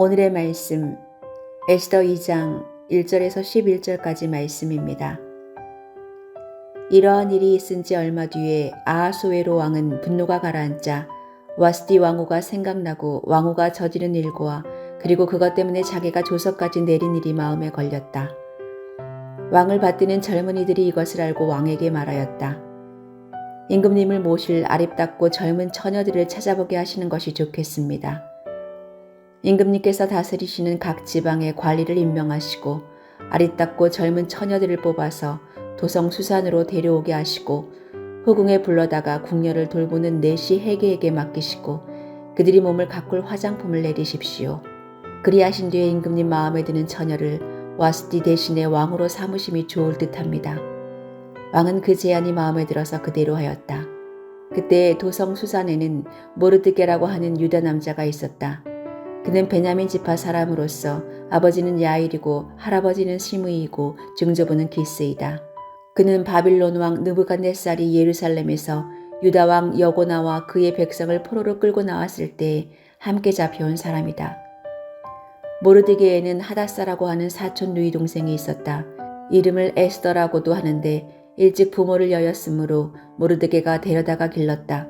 오늘의 말씀 에스더 2장 1절에서 11절까지 말씀입니다. 이러한 일이 있은 지 얼마 뒤에 아하소에로 왕은 분노가 가라앉자 와스디 왕후가 생각나고 왕후가 저지른 일과 그리고 그것 때문에 자기가 조서까지 내린 일이 마음에 걸렸다. 왕을 받드는 젊은이들이 이것을 알고 왕에게 말하였다. 임금님을 모실 아립답고 젊은 처녀들을 찾아보게 하시는 것이 좋겠습니다. 임금님께서 다스리시는 각 지방에 관리를 임명하시고 아리답고 젊은 처녀들을 뽑아서 도성 수산으로 데려오게 하시고 후궁에 불러다가 궁녀를 돌보는 내시 해계에게 맡기시고 그들이 몸을 가꿀 화장품을 내리십시오. 그리하신 뒤에 임금님 마음에 드는 처녀를 와스디 대신에 왕으로 삼으심이 좋을 듯합니다. 왕은 그 제안이 마음에 들어서 그대로 하였다. 그때 도성 수산에는 모르드게라고 하는 유다 남자가 있었다. 그는 베냐민 지파 사람으로서 아버지는 야일이고 할아버지는 시므이고 증조부는 기스이다. 그는 바빌론 왕 느부갓네살이 예루살렘에서 유다 왕 여고나와 그의 백성을 포로로 끌고 나왔을 때 함께 잡혀온 사람이다. 모르드게에는 하다사라고 하는 사촌 누이 동생이 있었다. 이름을 에스더라고도 하는데 일찍 부모를 여였으므로 모르드게가 데려다가 길렀다.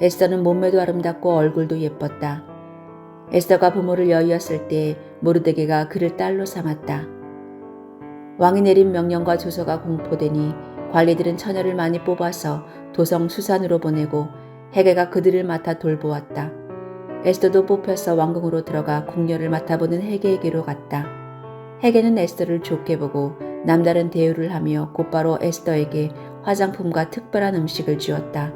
에스더는 몸매도 아름답고 얼굴도 예뻤다. 에스더가 부모를 여의었을 때 모르드게가 그를 딸로 삼았다. 왕이 내린 명령과 조서가 공포되니 관리들은 처녀를 많이 뽑아서 도성 수산으로 보내고 해게가 그들을 맡아 돌보았다. 에스더도 뽑혀서 왕궁으로 들어가 궁녀를 맡아보는 해게에게로 갔다. 해게는 에스더를 좋게 보고 남다른 대우를 하며 곧바로 에스더에게 화장품과 특별한 음식을 주었다.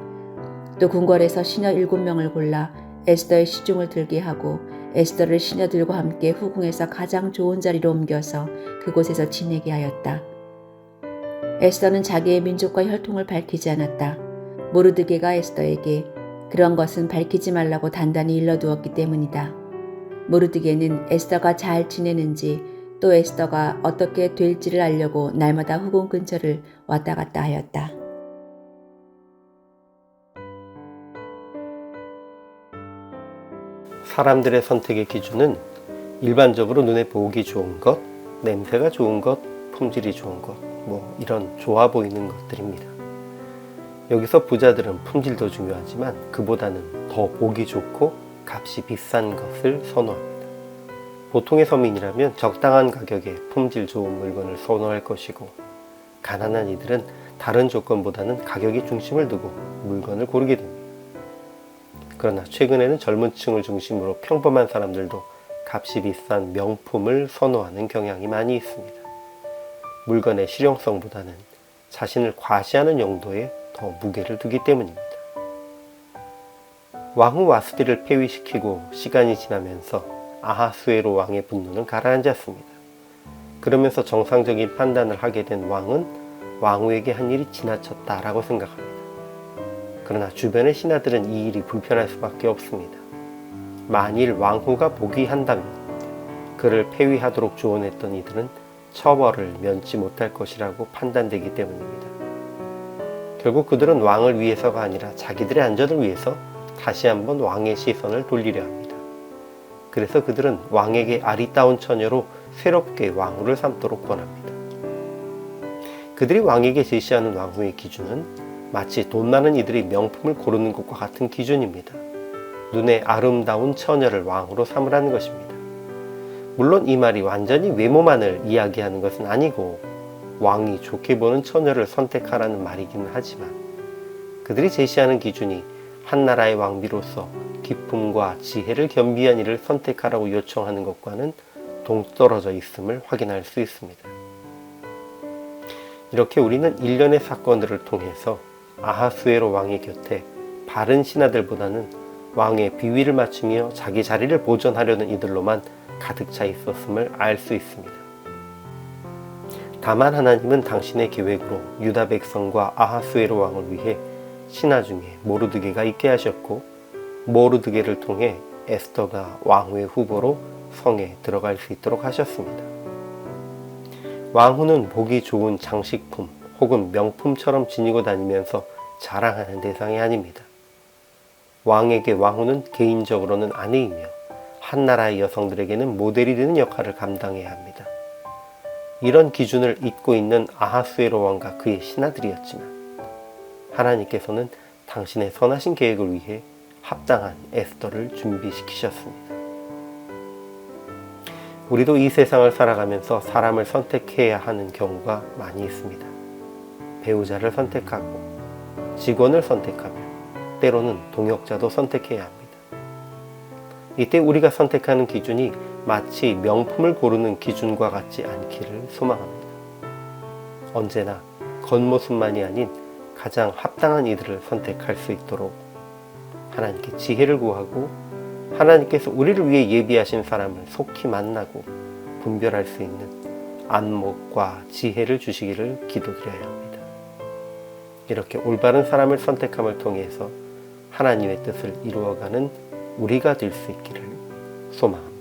또 궁궐에서 시녀 일곱 명을 골라 에스더의 시중을 들게 하고 에스더를 시녀들과 함께 후궁에서 가장 좋은 자리로 옮겨서 그곳에서 지내게 하였다. 에스더는 자기의 민족과 혈통을 밝히지 않았다. 모르드게가 에스더에게 그런 것은 밝히지 말라고 단단히 일러두었기 때문이다. 모르드게는 에스더가 잘 지내는지 또 에스더가 어떻게 될지를 알려고 날마다 후궁 근처를 왔다 갔다 하였다. 사람들의 선택의 기준은 일반적으로 눈에 보기 좋은 것, 냄새가 좋은 것, 품질이 좋은 것, 뭐 이런 좋아 보이는 것들입니다. 여기서 부자들은 품질도 중요하지만 그보다는 더 보기 좋고 값이 비싼 것을 선호합니다. 보통의 서민이라면 적당한 가격에 품질 좋은 물건을 선호할 것이고 가난한 이들은 다른 조건보다는 가격에 중심을 두고 물건을 고르게 됩니다. 그러나 최근에는 젊은 층을 중심으로 평범한 사람들도 값이 비싼 명품을 선호하는 경향이 많이 있습니다. 물건의 실용성보다는 자신을 과시하는 용도에 더 무게를 두기 때문입니다. 왕후 와스디를 폐위시키고 시간이 지나면서 아하수에로 왕의 분노는 가라앉았습니다. 그러면서 정상적인 판단을 하게 된 왕은 왕후에게 한 일이 지나쳤다라고 생각합니다. 그러나 주변의 신하들은 이 일이 불편할 수밖에 없습니다. 만일 왕후가 복위한다면 그를 폐위하도록 조언했던 이들은 처벌을 면치 못할 것이라고 판단되기 때문입니다. 결국 그들은 왕을 위해서가 아니라 자기들의 안전을 위해서 다시 한번 왕의 시선을 돌리려 합니다. 그래서 그들은 왕에게 아리따운 처녀로 새롭게 왕후를 삼도록 권합니다. 그들이 왕에게 제시하는 왕후의 기준은 마치 돈 많은 이들이 명품을 고르는 것과 같은 기준입니다. 눈에 아름다운 처녀를 왕으로 삼으라는 것입니다. 물론 이 말이 완전히 외모만을 이야기하는 것은 아니고 왕이 좋게 보는 처녀를 선택하라는 말이기는 하지만 그들이 제시하는 기준이 한 나라의 왕비로서 기품과 지혜를 겸비한 일을 선택하라고 요청하는 것과는 동떨어져 있음을 확인할 수 있습니다. 이렇게 우리는 일련의 사건들을 통해서 아하수에로 왕의 곁에 바른 신하들보다는 왕의 비위를 맞추며 자기 자리를 보존하려는 이들로만 가득 차 있었음을 알 수 있습니다. 다만 하나님은 당신의 계획으로 유다 백성과 아하수에로 왕을 위해 신하 중에 모르드게가 있게 하셨고 모르드게를 통해 에스더가 왕후의 후보로 성에 들어갈 수 있도록 하셨습니다. 왕후는 보기 좋은 장식품 혹은 명품처럼 지니고 다니면서 자랑하는 대상이 아닙니다. 왕에게 왕후는 개인적으로는 아내이며 한 나라의 여성들에게는 모델이 되는 역할을 감당해야 합니다. 이런 기준을 잇고 있는 아하수에로 왕과 그의 신하들이었지만 하나님께서는 당신의 선하신 계획을 위해 합당한 에스더를 준비시키셨습니다. 우리도 이 세상을 살아가면서 사람을 선택해야 하는 경우가 많이 있습니다. 배우자를 선택하고 직원을 선택하며 때로는 동역자도 선택해야 합니다. 이때 우리가 선택하는 기준이 마치 명품을 고르는 기준과 같지 않기를 소망합니다. 언제나 겉모습만이 아닌 가장 합당한 이들을 선택할 수 있도록 하나님께 지혜를 구하고 하나님께서 우리를 위해 예비하신 사람을 속히 만나고 분별할 수 있는 안목과 지혜를 주시기를 기도드려야 합니다. 이렇게 올바른 사람을 선택함을 통해서 하나님의 뜻을 이루어가는 우리가 될 수 있기를 소망합니다.